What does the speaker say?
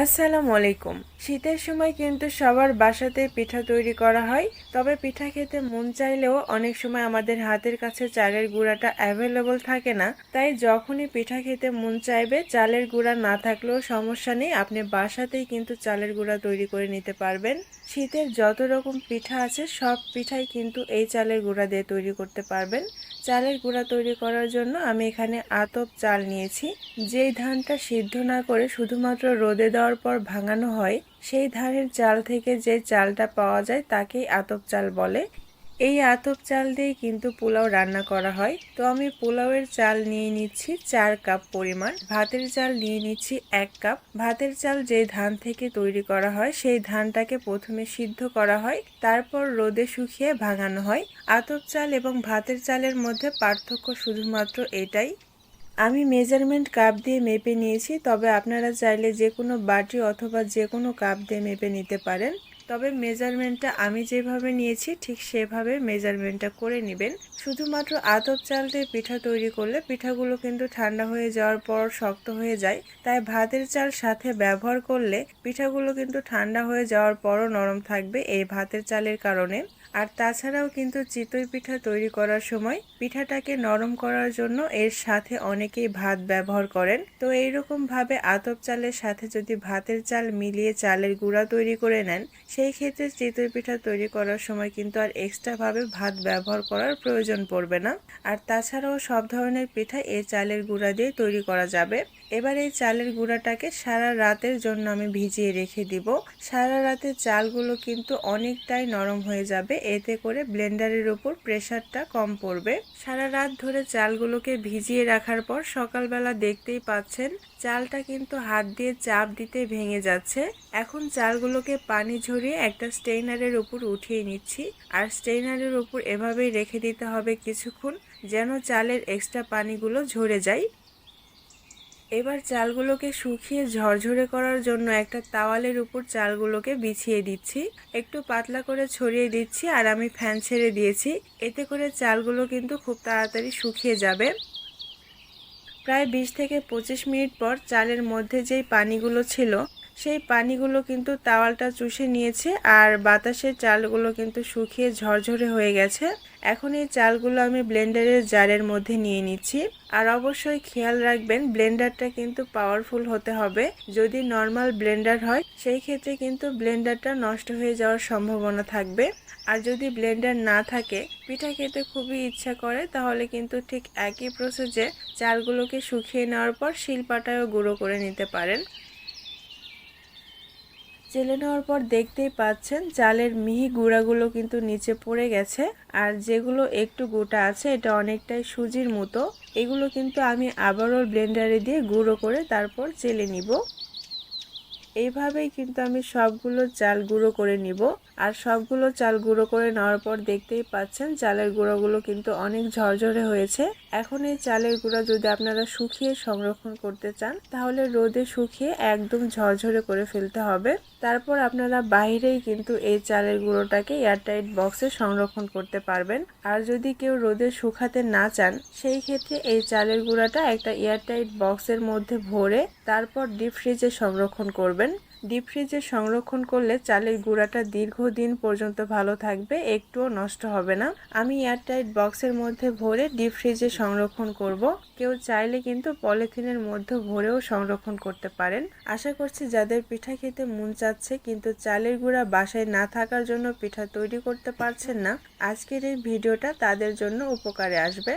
আসসালামু আলাইকুম। শীতের সময় কিন্তু সবার বাসাতে পিঠা তৈরি করা হয়, তবে পিঠা খেতে মন চাইলেও অনেক সময় আমাদের হাতের কাছে চালের গুঁড়াটা অ্যাভেলেবল থাকে না। তাই যখনই পিঠা খেতে মন চাইবে, চালের গুঁড়া না থাকলেও সমস্যা নেই, আপনি বাসাতেই কিন্তু চালের গুঁড়া তৈরি করে নিতে পারবেন। শীতের যত রকম পিঠা আছে, সব পিঠাই কিন্তু এই চালের গুঁড়া দিয়ে তৈরি করতে পারবেন। চালের গুঁড়া তৈরি করার জন্য আমি এখানে আতপ চাল নিয়েছি। যেই ধানটা সিদ্ধ না করে শুধুমাত্র রোদে দেওয়ার পর ভাঙানো হয়, সেই ধানের চাল থেকে যে চালটা পাওয়া যায় তাকেই আতপ চাল বলে। এই আতপ চাল দিয়ে কিন্তু পোলাও রান্না করা হয়। তো আমি পোলাওয়ের চাল নিয়ে নিচ্ছি চার কাপ পরিমাণ, ভাতের চাল নিয়ে নিচ্ছি এক কাপ। ভাতের চাল যে ধান থেকে তৈরি করা হয়, সেই ধানটাকে প্রথমে সিদ্ধ করা হয়, তারপর রোদে শুকিয়ে ভাঙানো হয়। আতপ চাল এবং ভাতের চালের মধ্যে পার্থক্য শুধুমাত্র এটাই আমি মেজারমেন্ট কাপ দিয়ে মেপে নিয়েছি, তবে আপনারা চাইলে যে কোনো বাটি অথবা যে কোনো কাপ দিয়ে মেপে নিতে পারেন। তবে মেজারমেন্টটা আমি যেভাবে নিয়েছি, ঠিক সেভাবে মেজারমেন্টটা করে নেবেন। শুধুমাত্র আতপ চাল দিয়ে পিঠা তৈরি করলে পিঠাগুলো কিন্তু ঠান্ডা হয়ে যাওয়ার পর শক্ত হয়ে যায়। তাই ভাতের চাল সাথে ব্যবহার করলে পিঠাগুলো কিন্তু ঠান্ডা হয়ে যাওয়ার পরও নরম থাকবে এই ভাতের চালের কারণে। আর তাছাড়াও কিন্তু চিতই পিঠা তৈরি করার সময় পিঠাটাকে নরম করার জন্য এর সাথে অনেকেই ভাত ব্যবহার করেন। তো এইরকমভাবে আতপ চালের সাথে যদি ভাতের চাল মিলিয়ে চালের গুঁড়া তৈরি করে নেন সেই ক্ষেত্রে চিতই পিঠা তৈরি করার সময় কিন্তু আর এক্সট্রাভাবে ভাত ব্যবহার করার প্রয়োজন পড়বে না। আর তাছাড়াও সব ধরনের পিঠা এই চালের গুঁড়া দিয়ে তৈরি করা যাবে। এবার এই চালের গুঁড়াটাকে সারা রাতের জন্য আমি ভিজিয়ে রেখে দিব। সারা রাতে চালগুলো কিন্তু অনেকটাই নরম হয়ে যাবে, এতে করে ব্লেন্ডারের উপর প্রেশারটা কম পড়বে। সারা রাত ধরে চালগুলোকে ভিজিয়ে রাখার পর সকালবেলা দেখতেই পাচ্ছেন, চালটা কিন্তু হাত দিয়ে চাপ দিতে ভেঙে যাচ্ছে। এখন চালগুলোকে পানি ঝরিয়ে একটা স্টেইনারের উপর উঠিয়ে নিচ্ছি। আর স্টেইনারের উপর এভাবেই রেখে দিতে হবে কিছুক্ষণ, যেন চালের এক্সট্রা পানিগুলো ঝরে যায়। এবার চালগুলোকে শুকিয়ে ঝরঝরে করার জন্য একটা তাওয়ালের উপর চালগুলোকে বিছিয়ে দিচ্ছি। একটু পাতলা করে ছড়িয়ে দিচ্ছি আর আমি ফ্যান ছেড়ে দিয়েছি। এতে করে চালগুলো কিন্তু খুব তাড়াতাড়ি শুকিয়ে যাবে। প্রায় বিশ থেকে পঁচিশ মিনিট পর চালের মধ্যে যেই পানিগুলো ছিল সেই পানিগুলো কিন্তু তাওয়ালটা চুষে নিয়েছে আর বাতাসের চালগুলো কিন্তু শুকিয়ে ঝরঝরে হয়ে গেছে। এখন এই চালগুলো আমি ব্লেন্ডারের জারের মধ্যে নিয়ে নিচ্ছি। আর অবশ্যই খেয়াল রাখবেন, ব্লেন্ডারটা কিন্তু পাওয়ারফুল হতে হবে। যদি নর্মাল ব্লেন্ডার হয়, সেই ক্ষেত্রে কিন্তু ব্লেন্ডারটা নষ্ট হয়ে যাওয়ার সম্ভাবনা থাকবে। আর যদি ব্লেন্ডার না থাকে, পিঠা খেতে খুবই ইচ্ছা করে, তাহলে কিন্তু ঠিক একই প্রসেসে চালগুলোকে শুকিয়ে নেওয়ার পর শিলপাটায়ও গুঁড়ো করে নিতে পারেন। চেলে নেওয়ার পর দেখতেই পাচ্ছেন চালের মিহি গুঁড়াগুলো কিন্তু নিচে পড়ে গেছে। আর যেগুলো একটু গোটা আছে, এটা অনেকটাই সুজির মতো। এগুলো কিন্তু আমি আবারও ব্লেন্ডারে দিয়ে গুঁড়ো করে তারপর চেলে নিব। এইভাবেই কিন্তু আমি সবগুলো চাল গুঁড়ো করে নিব। আর সবগুলো চাল গুঁড়ো করে নেওয়ার পর দেখতেই পাচ্ছেন চালের গুঁড়োগুলো কিন্তু অনেক ঝরঝরে হয়েছে। এখন এই চালের গুঁড়া যদি আপনারা শুকিয়ে সংরক্ষণ করতে চান, তাহলে রোদে শুকিয়ে একদম ঝরঝরে করে ফেলতে হবে। তারপর আপনারা বাইরেই কিন্তু এই চালের গুঁড়োটাকে এয়ারটাইট বক্সে সংরক্ষণ করতে পারবেন। আর যদি কেউ রোদে শুকাতে না চান, সেই ক্ষেত্রে এই চালের গুঁড়াটা একটা এয়ারটাইট বক্সের মধ্যে ভরে তারপর ডিপ ফ্রিজে সংরক্ষণ করবেন। ডিপ ফ্রিজে সংরক্ষণ করলে চালের গুঁড়াটা দীর্ঘদিন পর্যন্ত ভালো থাকবে, একটুও নষ্ট হবে না। আমি এয়ারটাইট বক্সের মধ্যে ভরে ডিপ ফ্রিজে সংরক্ষণ করব। কেউ চাইলে কিন্তু পলিথিনের মধ্যে ভরেও সংরক্ষণ করতে পারেন। আশা করছি যাদের পিঠা খেতে মন চাচ্ছে কিন্তু চালের গুঁড়া বাসায় না থাকার জন্য পিঠা তৈরি করতে পারছেন না, আজকের এই ভিডিওটা তাদের জন্য উপকারে আসবে।